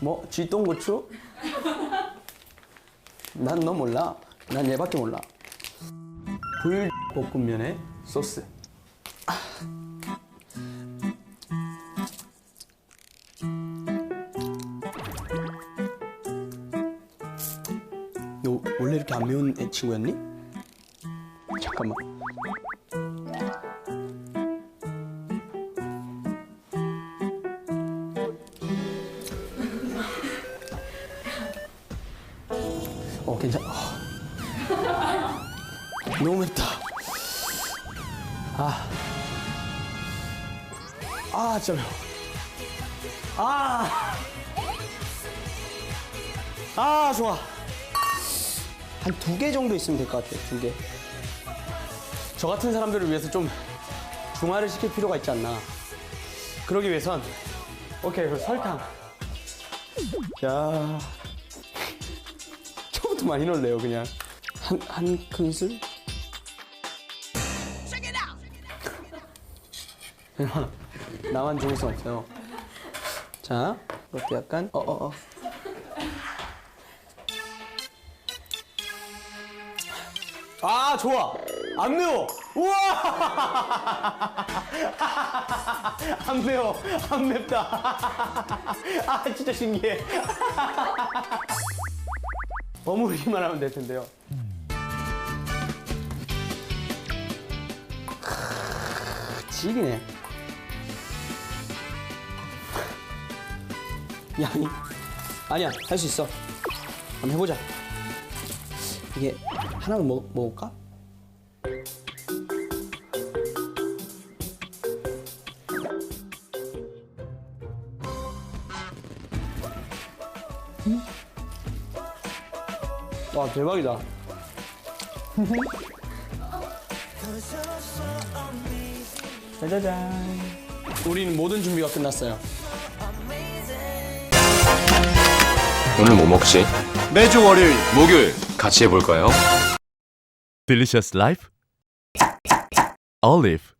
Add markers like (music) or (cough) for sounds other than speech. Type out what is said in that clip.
뭐 쥐똥고추? 난 너 몰라. 난 얘밖에 몰라. 불 볶음면에 소스. 너 원래 이렇게 안 매운 애 친구였니? 잠깐만. 어 괜찮. 아. 너무 맵다. 아. 아 진짜 매워. 아. 아 좋아. 한 두 개 정도 있으면 될 것 같아요. 두 개. 저 같은 사람들을 위해서 좀 중화를 시킬 필요가 있지 않나. 그러기 위해선 오케이 그 설탕. 야. 처음부터 (laughs) 많이 넣을래요 그냥. 한, 한 큰술? (laughs) 나만 좋을 수 없어요. 자 이것도 약간 어어어. 아 좋아. 안 매워. 우와. (laughs) 안 매워. 안 맵다. 아 진짜 신기해 버무리기만 하면 될 텐데요. 크으, 지기네. 양이 아니야 할 수 있어. 한번 해보자. 이게 하나만 먹, 먹을까? 와 대박이다. (laughs) 짜자잔. 우리는 모든 준비가 끝났어요. 오늘 뭐 먹지? 매주 월요일 목요일 같이 해볼까요? Delicious Life Olive